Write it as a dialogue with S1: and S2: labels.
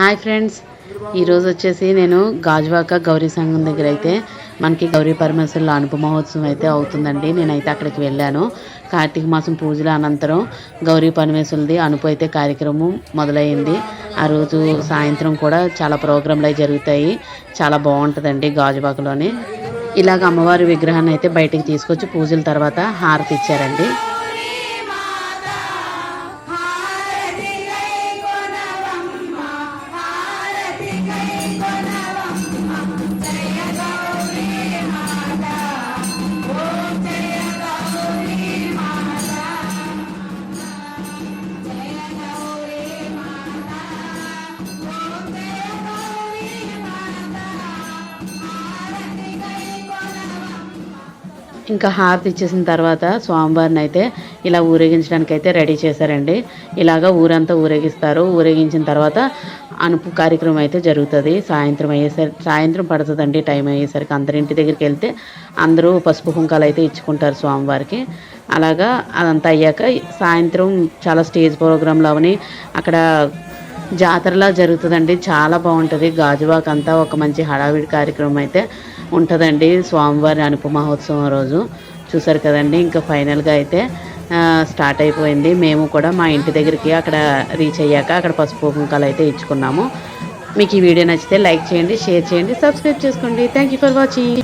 S1: Hi friends. ఈరోజు వచ్చేసి నేను గాజువాక గౌరీ సంఘం దగ్గర అయితే మనకి గౌరీ పరమేశ్వరుల అనుప మహోత్సవం అయితే అవుతుందండి. నేనైతే అక్కడికి వెళ్ళాను. కార్తీక మాసం పూజల అనంతరం గౌరీ పరమేశ్వరులది అనుపు అయితే కార్యక్రమం మొదలైంది. ఆ రోజు సాయంత్రం కూడా చాలా ప్రోగ్రాంలు అవి జరుగుతాయి. చాలా బాగుంటుందండి గాజువాకలోని. ఇలాగ అమ్మవారి విగ్రహాన్ని అయితే బయటికి తీసుకొచ్చి పూజల తర్వాత హారతి ఇచ్చారండి. ఇంకా హారతి ఇచ్చేసిన తర్వాత స్వామివారిని అయితే ఇలా ఊరేగించడానికి అయితే రెడీ చేశారండి. ఇలాగ ఊరంతా ఊరేగిస్తారు. ఊరేగించిన తర్వాత అనుపు కార్యక్రమం అయితే జరుగుతుంది. సాయంత్రం అయ్యేసరికి సాయంత్రం పడుతుందండి టైం అయ్యేసరికి. అందరి ఇంటి దగ్గరికి వెళ్తే అందరూ పసుపు కుంకాలు అయితే ఇచ్చుకుంటారు స్వామివారికి. అలాగా అదంతా అయ్యాక సాయంత్రం చాలా స్టేజ్ ప్రోగ్రాంలు అవని అక్కడ జాతరలా జరుగుతుందండి. చాలా బాగుంటుంది. గాజువాక్ అంతా ఒక మంచి హడావిడి కార్యక్రమం అయితే ఉంటుందండి. స్వామివారి అనుపు మహోత్సవం రోజు. చూసారు కదండి ఇంకా ఫైనల్గా అయితే స్టార్ట్ అయిపోయింది. మేము కూడా మా ఇంటి దగ్గరికి అక్కడ రీచ్ అయ్యాక అక్కడ పసుపు కుంకాలు అయితే ఇచ్చుకున్నాము. మీకు ఈ వీడియో నచ్చితే లైక్ చేయండి షేర్ చేయండి సబ్స్క్రైబ్ చేసుకోండి. Thank you for watching